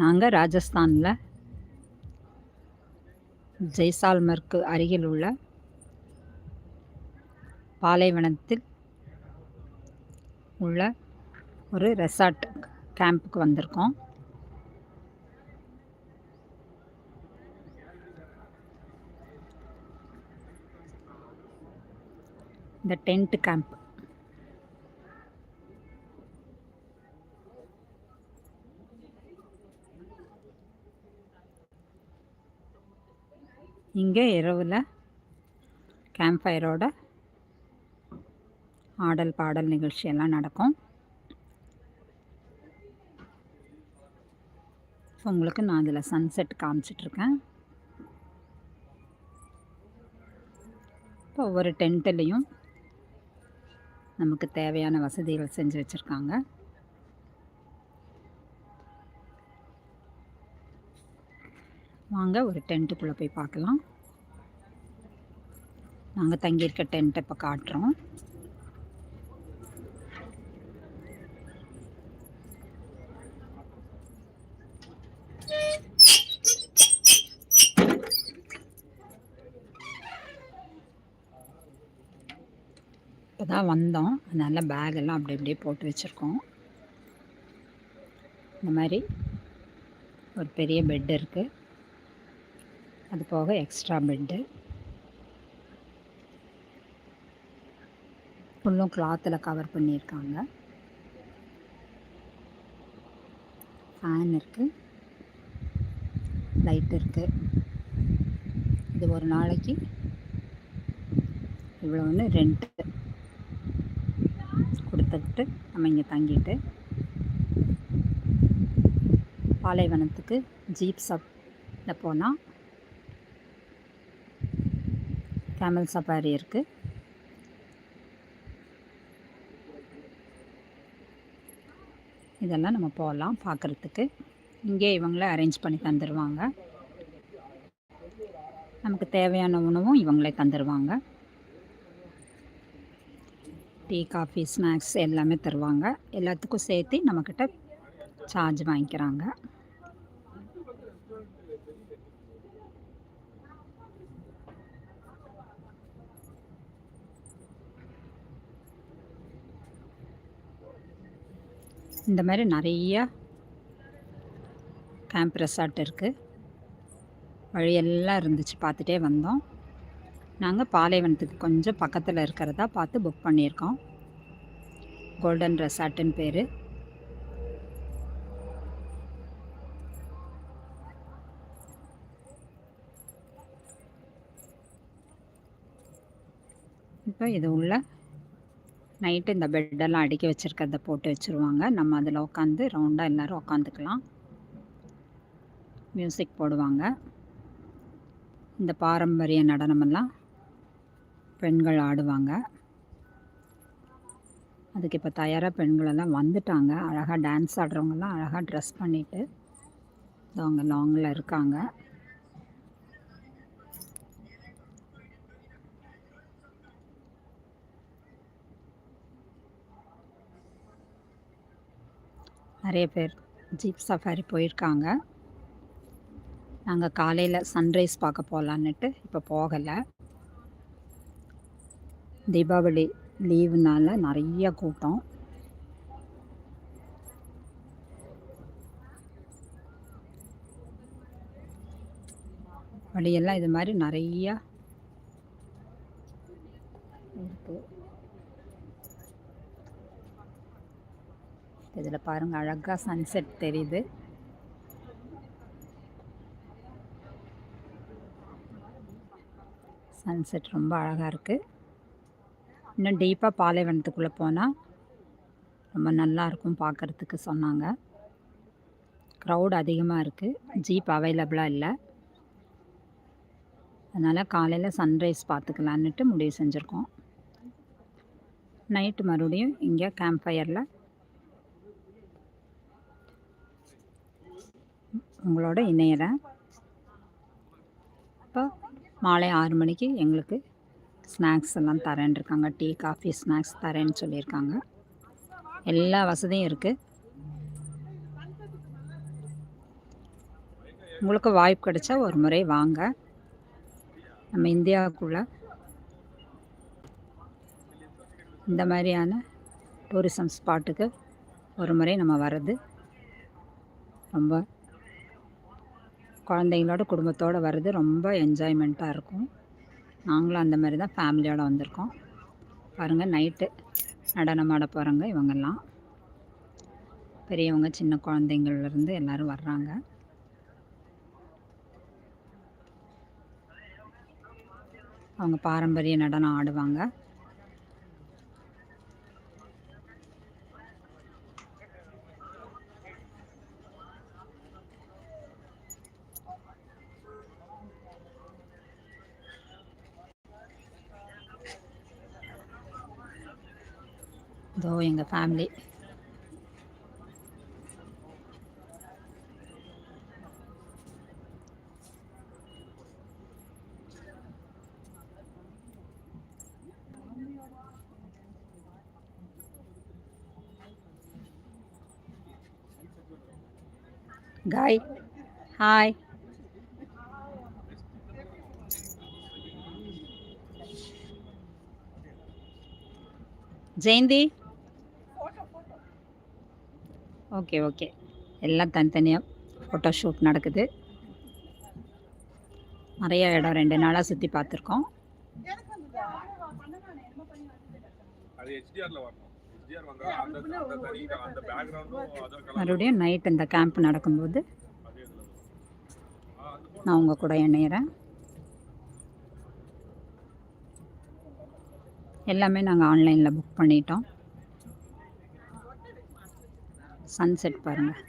நாங்கள் ராஜஸ்தானில் ஜெய்சால்மருக்கு அருகில் உள்ள பாலைவனத்தில் உள்ள ஒரு ரெசார்ட் கேம்புக்கு வந்திருக்கோம். இந்த டென்ட் கேம்ப். இங்கே இரவில் கேம்ப் ஃபயரோட ஆடல் பாடல் நிகழ்ச்சி எல்லாம் நடக்கும். ஸோ உங்களுக்கு நான் அதில் சன்செட் காமிச்சிட்ருக்கேன். இப்போ ஒவ்வொரு டென்ட்டுலேயும் நமக்கு தேவையான வசதிகள் செஞ்சு வச்சுருக்காங்க. வாங்க ஒரு டென்ட்டுக்குள்ளே போய் பார்க்கலாம். நாங்கள் தங்கியிருக்க டென்ட்டை இப்போ காட்டுறோம். இப்போ தான் வந்தோம். அதனால் பேகெல்லாம் அப்படி அப்படியே போட்டு வச்சுருக்கோம். இந்த மாதிரி ஒரு பெரிய பெட் இருக்குது அது போக எக்ஸ்ட்ரா பெட்டு ஃபுல்லும் கிளாத்தில் கவர் பண்ணியிருக்காங்க. ஃபேன் இருக்குது லைட் இருக்குது இது ஒரு நாளைக்கு இவ்வளோன்னு ரெண்ட்டு கொடுத்துக்கிட்டு நம்ம இங்கே தங்கிட்டு பாலைவனத்துக்கு ஜீப் சப்பில் போனால் கேமல் சஃபாரி இருக்குது இதெல்லாம் நம்ம போகலாம் பார்க்குறதுக்கு இங்கே இவங்களே அரேஞ்ச் பண்ணி தந்துடுவாங்க நமக்கு தேவையான உணவும் இவங்களே தந்துடுவாங்க டீ காஃபி ஸ்நாக்ஸ் எல்லாமே தருவாங்க. எல்லாத்துக்கும் சேர்த்து நம்மக்கிட்ட சார்ஜ் வாங்கிக்கிறாங்க. இந்த மாதிரி நிறையா கேம்ப் ரெசார்ட் இருக்குது வழியெல்லாம் இருந்துச்சு பார்த்துட்டே வந்தோம். நாங்கள் பாலைவனத்துக்கு கொஞ்சம் பக்கத்தில் இருக்கிறதா பார்த்து புக் பண்ணியிருக்கோம். கோல்டன் ரெசார்ட்டுன்னு பேர். இப்போ இது உள்ள நைட்டு இந்த பெட்டெல்லாம் அடுக்கி வச்சுருக்கிறத போட்டு வச்சுருவாங்க. நம்ம அதில் உட்காந்து ரவுண்டாக எல்லோரும் உட்காந்துக்கலாம் மியூசிக் போடுவாங்க. இந்த பாரம்பரிய நடனமெல்லாம் பெண்கள் ஆடுவாங்க. அதுக்கு இப்போ தயாராக பெண்களெல்லாம் வந்துட்டாங்க. அழகாக டான்ஸ் ஆடுறவங்கெல்லாம் அழகாக ட்ரெஸ் பண்ணிவிட்டு அவங்க லாங்கில் இருக்காங்க. நிறைய பேர் ஜீப் சஃபாரி போயிருக்காங்க. நாங்கள் காலையில் சன்ரைஸ் பார்க்க போகலான்னுட்டு இப்போ போகலை. தீபாவளி லீவுனால நிறைய கூட்டம். வழியெல்லாம் இது மாதிரி நிறையா இருக்குது இதில் பாருங்கள் அழகாக சன்செட் தெரியுது. சன்செட் ரொம்ப அழகாக இருக்குது இன்னும் டீப்பாக பாலைவனத்துக்குள்ளே போனால் ரொம்ப நல்லாயிருக்கும் பார்க்குறதுக்கு சொன்னாங்க. க்ரௌட் அதிகமாக இருக்குது ஜீப் அவைலபிளாக இல்லை. அதனால் காலையில் சன்ரைஸ் பார்த்துக்கலான்னுட்டு முடிவு செஞ்சுருக்கோம். நைட்டு மறுபடியும் இங்கே கேம்ப் ஃபயரில் உங்களோட இணையிறேன் இப்போ மாலை ஆறு மணிக்கு எங்களுக்கு ஸ்நாக்ஸ் எல்லாம் தரேன் இருக்காங்க. டீ காஃபி ஸ்நாக்ஸ் தரேன்னு சொல்லியிருக்காங்க. எல்லா வசதியும் இருக்குது உங்களுக்கு வாய்ப்பு கிடைச்சா ஒரு முறை வாங்க. நம்ம இந்தியாவுக்குள்ள இந்த மாதிரியான டூரிசம் ஸ்பாட்டுக்கு ஒரு முறை நம்ம வர்றது ரொம்ப குழந்தைங்களோட குடும்பத்தோடு வர்றது ரொம்ப என்ஜாய்மெண்ட்டாக இருக்கும். நாங்களும் அந்த மாதிரி தான் ஃபேமிலியோடு வந்திருக்கோம். பாருங்கள் நைட்டு நடனமாட ஆட போகிறாங்க இவங்கெல்லாம். பெரியவங்க சின்ன குழந்தைங்கள்லேருந்து எல்லோரும் வர்றாங்க. அவங்க பாரம்பரிய நடனம் ஆடுவாங்க. இதோ எங்கள் ஃபேமிலி காய் ஹாய் ஜெயந்தி ஓகே ஓகே. எல்லாம் தனித்தனியாக ஃபோட்டோ ஷூட் நடக்குது. நிறைய இடம் ரெண்டு நாளாக சுற்றி பார்த்துருக்கோம். மறுபடியும் நைட் இந்த கேம்ப் நடக்கும்போது நான் உங்கள் கூட இணையிறேன். எல்லாமே நாங்கள் ஆன்லைனில் புக் பண்ணிட்டோம். சன்செட் பாருங்கள்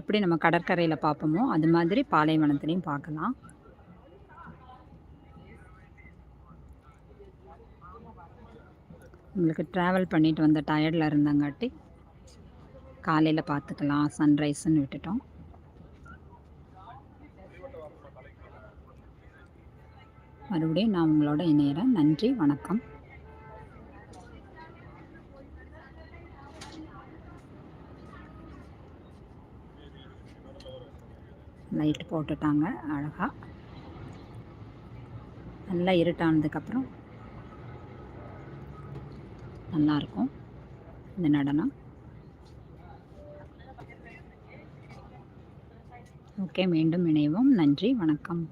எப்படி நம்ம கடற்கரையில் பார்ப்போமோ அது மாதிரி பாலைவனத்துலேயும் பார்க்கலாம். உங்களுக்கு ட்ராவல் பண்ணிட்டு வந்த டயர்டில் இருந்தங்காட்டி காலையில் பார்த்துக்கலாம் சன்ரைஸ்ன்னு விட்டுட்டோம். மறுபடியும் நான் உங்களோட இணையிறேன். நன்றி வணக்கம். லைட் போட்டுட்டாங்க அழகாக நல்லா இருட்டானதுக்கப்புறம் நல்லாயிருக்கும் இந்த நடனம். ஓகே மீண்டும் இணைவோம். நன்றி வணக்கம்.